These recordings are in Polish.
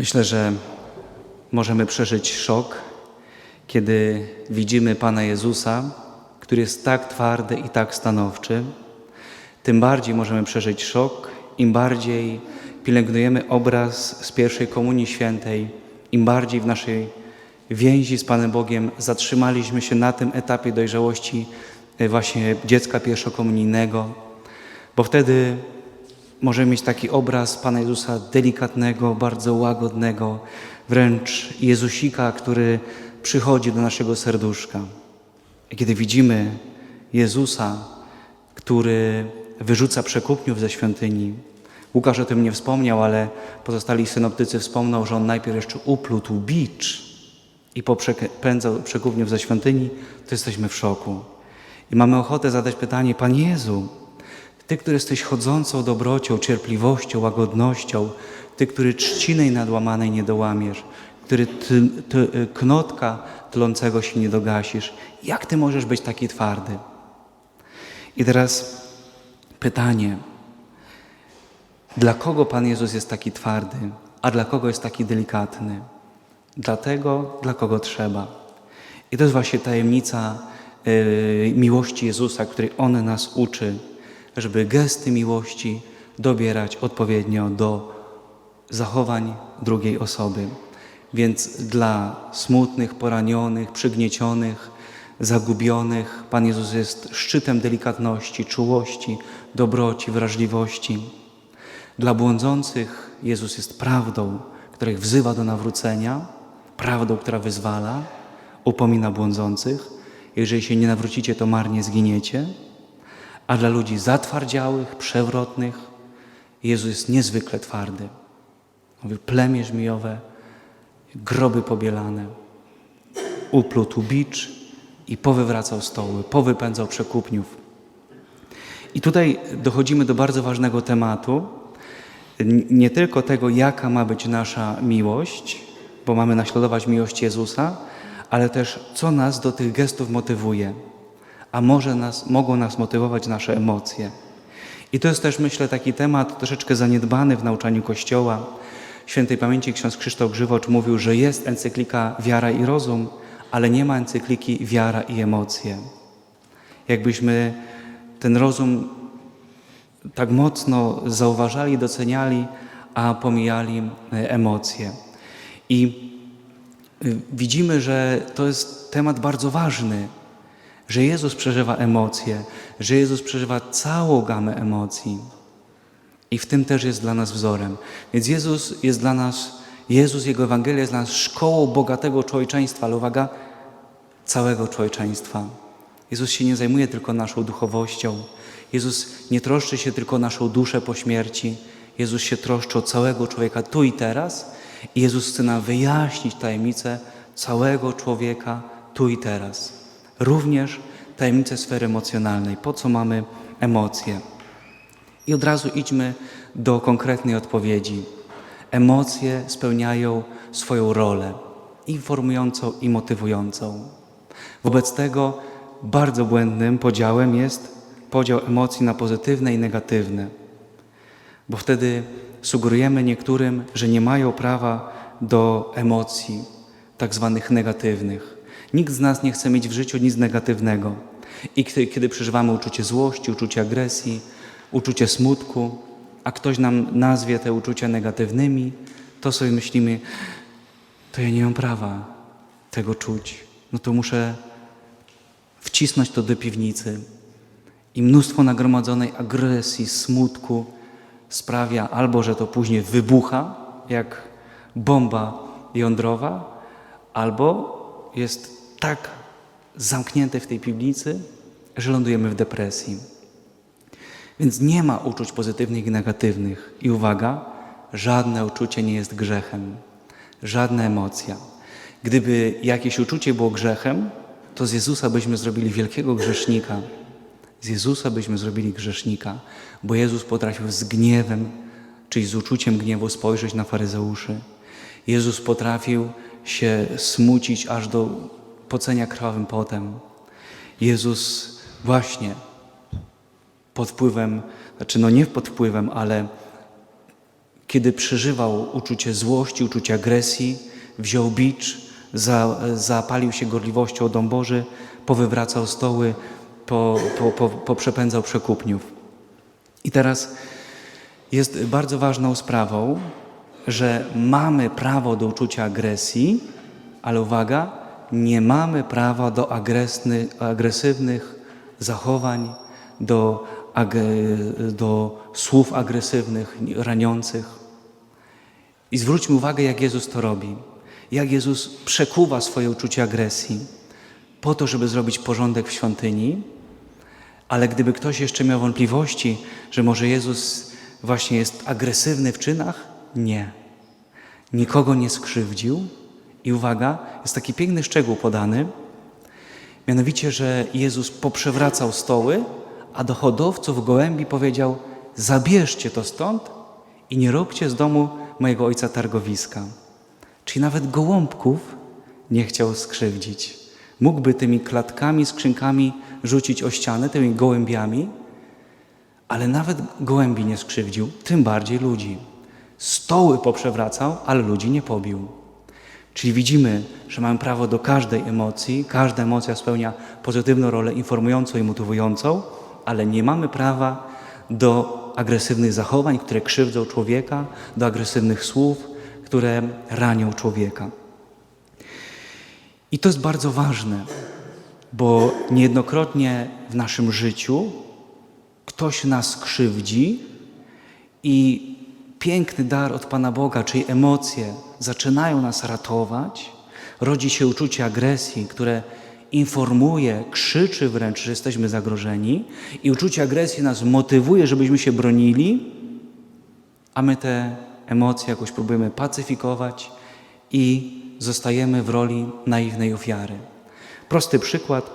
Myślę, że możemy przeżyć szok, kiedy widzimy Pana Jezusa, który jest tak twardy i tak stanowczy. Tym bardziej możemy przeżyć szok, im bardziej pielęgnujemy obraz z pierwszej Komunii Świętej, im bardziej w naszej więzi z Panem Bogiem zatrzymaliśmy się na tym etapie dojrzałości e, właśnie dziecka pierwszokomunijnego, bo wtedy możemy mieć taki obraz Pana Jezusa delikatnego, bardzo łagodnego, wręcz Jezusika, który przychodzi do naszego serduszka. I kiedy widzimy Jezusa, który wyrzuca przekupniów ze świątyni, Łukasz o tym nie wspomniał, ale pozostali synoptycy wspomną, że on najpierw jeszcze uplótł bicz i poprzepędzał przekupniów ze świątyni, to jesteśmy w szoku. I mamy ochotę zadać pytanie, Panie Jezu, Ty, który jesteś chodzącą dobrocią, cierpliwością, łagodnością, Ty, który trzciny nadłamanej nie dołamiesz, który ty, ty, knotka tlącego się nie dogasisz, jak Ty możesz być taki twardy? I teraz pytanie, dla kogo Pan Jezus jest taki twardy, a dla kogo jest taki delikatny? Dla tego, dla kogo trzeba. I to jest właśnie tajemnica y, miłości Jezusa, której On nas uczy, żeby gesty miłości dobierać odpowiednio do zachowań drugiej osoby. Więc dla smutnych, poranionych, przygniecionych, zagubionych Pan Jezus jest szczytem delikatności, czułości, dobroci, wrażliwości. Dla błądzących Jezus jest prawdą, która ich wzywa do nawrócenia, prawdą, która wyzwala, upomina błądzących. Jeżeli się nie nawrócicie, to marnie zginiecie. A dla ludzi zatwardziałych, przewrotnych, Jezus jest niezwykle twardy. Mówi, plemię żmijowe, groby pobielane, uplótł bicz i powywracał stoły, powypędzał przekupniów. I tutaj dochodzimy do bardzo ważnego tematu, nie tylko tego, jaka ma być nasza miłość, bo mamy naśladować miłość Jezusa, ale też co nas do tych gestów motywuje, a może nas, mogą nas motywować nasze emocje. I to jest też, myślę, taki temat troszeczkę zaniedbany w nauczaniu Kościoła. Świętej pamięci ksiądz Krzysztof Grzywocz mówił, że jest encyklika Wiara i Rozum, ale nie ma encykliki Wiara i Emocje. Jakbyśmy ten rozum tak mocno zauważali, doceniali, a pomijali e, emocje. I y, widzimy, że to jest temat bardzo ważny, że Jezus przeżywa emocje, że Jezus przeżywa całą gamę emocji. I w tym też jest dla nas wzorem. Więc Jezus jest dla nas, Jezus, Jego Ewangelia jest dla nas szkołą bogatego człowieczeństwa, ale uwaga, całego człowieczeństwa. Jezus się nie zajmuje tylko naszą duchowością. Jezus nie troszczy się tylko naszą duszę po śmierci. Jezus się troszczy o całego człowieka tu i teraz. I Jezus chce nam wyjaśnić tajemnicę całego człowieka tu i teraz. Również tajemnicę sfery emocjonalnej. Po co mamy emocje? I od razu idźmy do konkretnej odpowiedzi. Emocje spełniają swoją rolę informującą i motywującą. Wobec tego bardzo błędnym podziałem jest podział emocji na pozytywne i negatywne, bo wtedy sugerujemy niektórym, że nie mają prawa do emocji tak zwanych negatywnych. Nikt z nas nie chce mieć w życiu nic negatywnego. I kiedy, kiedy przeżywamy uczucie złości, uczucie agresji, uczucie smutku, a ktoś nam nazwie te uczucia negatywnymi, to sobie myślimy, to ja nie mam prawa tego czuć. No to muszę wcisnąć to do piwnicy. I mnóstwo nagromadzonej agresji, smutku sprawia albo, że to później wybucha, jak bomba jądrowa, albo jest tak zamknięte w tej piwnicy, że lądujemy w depresji. Więc nie ma uczuć pozytywnych i negatywnych. I uwaga, żadne uczucie nie jest grzechem, żadna emocja. Gdyby jakieś uczucie było grzechem, to z Jezusa byśmy zrobili wielkiego grzesznika. Z Jezusa byśmy zrobili grzesznika, bo Jezus potrafił z gniewem, czyli z uczuciem gniewu spojrzeć na faryzeuszy. Jezus potrafił się smucić aż do pocenia krwawym potem. Jezus właśnie pod wpływem, znaczy no nie pod wpływem, ale kiedy przeżywał uczucie złości, uczucie agresji, wziął bicz, za, zapalił się gorliwością o dom Boży, powywracał stoły, po, po, po, poprzepędzał przekupniów. I teraz jest bardzo ważną sprawą, że mamy prawo do uczucia agresji, ale uwaga, nie mamy prawa do agresywnych zachowań, do, do słów agresywnych, raniących. I zwróćmy uwagę, jak Jezus to robi. Jak Jezus przekuwa swoje uczucie agresji po to, żeby zrobić porządek w świątyni, ale gdyby ktoś jeszcze miał wątpliwości, że może Jezus właśnie jest agresywny w czynach, nie. Nikogo nie skrzywdził. I uwaga, jest taki piękny szczegół podany, mianowicie, że Jezus poprzewracał stoły, a do hodowców gołębi powiedział: Zabierzcie to stąd i nie róbcie z domu mojego ojca targowiska. Czyli nawet gołąbków nie chciał skrzywdzić. Mógłby tymi klatkami, skrzynkami rzucić o ścianę, tymi gołębiami, ale nawet gołębi nie skrzywdził, tym bardziej ludzi. Stoły poprzewracał, ale ludzi nie pobił. Czyli widzimy, że mamy prawo do każdej emocji, każda emocja spełnia pozytywną rolę informującą i motywującą, ale nie mamy prawa do agresywnych zachowań, które krzywdzą człowieka, do agresywnych słów, które ranią człowieka. I to jest bardzo ważne, bo niejednokrotnie w naszym życiu ktoś nas krzywdzi i piękny dar od Pana Boga, czyli emocje, zaczynają nas ratować, rodzi się uczucie agresji, które informuje, krzyczy wręcz, że jesteśmy zagrożeni, i uczucie agresji nas motywuje, żebyśmy się bronili, a my te emocje jakoś próbujemy pacyfikować i zostajemy w roli naiwnej ofiary. Prosty przykład,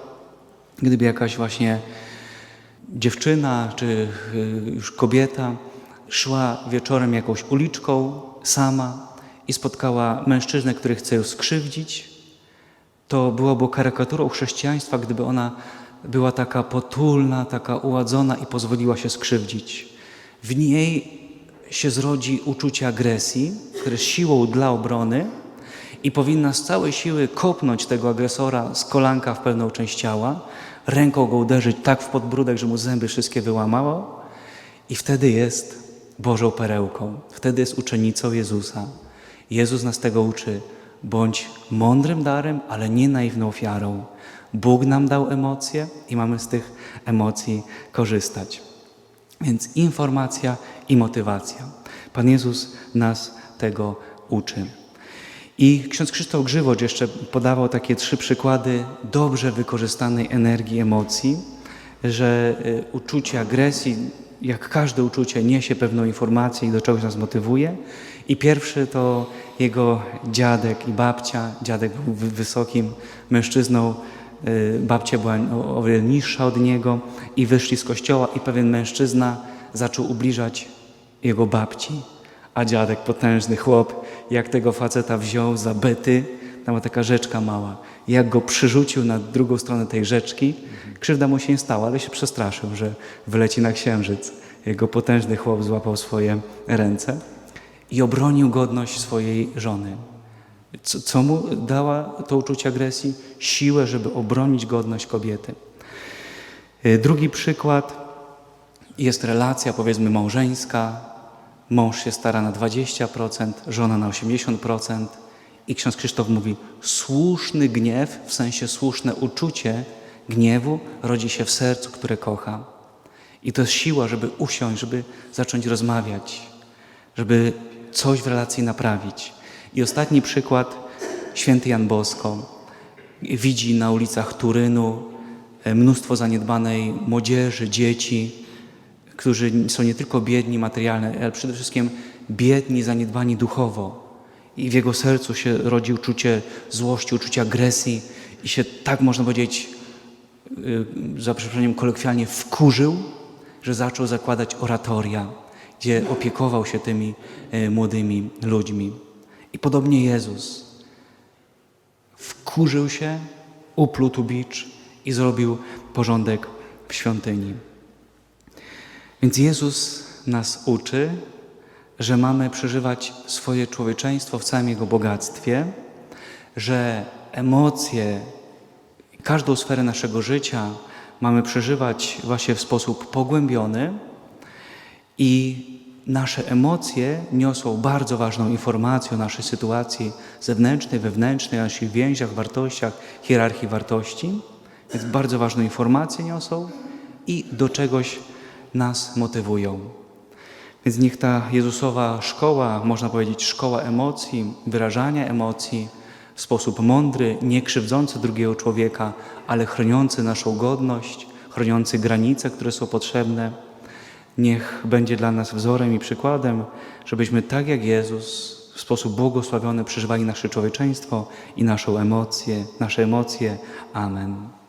gdyby jakaś właśnie dziewczyna czy y, już kobieta szła wieczorem jakąś uliczką sama i spotkała mężczyznę, który chce ją skrzywdzić, to byłoby karykaturą chrześcijaństwa, gdyby ona była taka potulna, taka uładzona i pozwoliła się skrzywdzić. W niej się zrodzi uczucie agresji, które jest siłą dla obrony i powinna z całej siły kopnąć tego agresora z kolanka w pełną część ciała, ręką go uderzyć tak w podbródek, że mu zęby wszystkie wyłamało i wtedy jest Bożą perełką, wtedy jest uczennicą Jezusa. Jezus nas tego uczy. Bądź mądrym darem, ale nie naiwną ofiarą. Bóg nam dał emocje i mamy z tych emocji korzystać. Więc informacja i motywacja. Pan Jezus nas tego uczy. I ksiądz Krzysztof Grzywocz jeszcze podawał takie trzy przykłady dobrze wykorzystanej energii emocji, że y, uczucie agresji, jak każde uczucie, niesie pewną informację i do czegoś nas motywuje. I pierwszy to jego dziadek i babcia. Dziadek był wy- wysokim mężczyzną, y, babcia była o wiele niższa od niego i wyszli z kościoła i pewien mężczyzna zaczął ubliżać jego babci. A dziadek, potężny chłop, jak tego faceta wziął za bety, tam była taka rzeczka mała, jak go przyrzucił na drugą stronę tej rzeczki, krzywda mu się nie stała, ale się przestraszył, że wyleci na księżyc. Jego potężny chłop złapał swoje ręce i obronił godność swojej żony. Co, co mu dała to uczucie agresji? Siłę, żeby obronić godność kobiety. Y, Drugi przykład jest relacja, powiedzmy, małżeńska. Mąż się stara na 20%, żona na 80%. I ksiądz Krzysztof mówi, słuszny gniew, w sensie słuszne uczucie gniewu, rodzi się w sercu, które kocha. I to jest siła, żeby usiąść, żeby zacząć rozmawiać, żeby coś w relacji naprawić. I ostatni przykład, święty Jan Bosko widzi na ulicach Turynu e, mnóstwo zaniedbanej młodzieży, dzieci, którzy są nie tylko biedni materialnie, ale przede wszystkim biedni, zaniedbani duchowo. I w jego sercu się rodzi uczucie złości, uczucie agresji i się tak można powiedzieć, y, za przeproszeniem kolokwialnie, wkurzył, że zaczął zakładać oratoria, gdzie opiekował się tymi y, młodymi ludźmi. I podobnie Jezus wkurzył się, uplótł bicz i zrobił porządek w świątyni. Więc Jezus nas uczy, że mamy przeżywać swoje człowieczeństwo w całym jego bogactwie, że emocje, każdą sferę naszego życia mamy przeżywać właśnie w sposób pogłębiony i nasze emocje niosą bardzo ważną informację o naszej sytuacji zewnętrznej, wewnętrznej, o naszych więziach, wartościach, hierarchii wartości. Więc bardzo ważną informację niosą i do czegoś nas motywują. Więc niech ta Jezusowa szkoła, można powiedzieć szkoła emocji, wyrażania emocji w sposób mądry, nie krzywdzący drugiego człowieka, ale chroniący naszą godność, chroniący granice, które są potrzebne, niech będzie dla nas wzorem i przykładem, żebyśmy tak jak Jezus w sposób błogosławiony przeżywali nasze człowieczeństwo i naszą emocje, nasze emocje. Amen.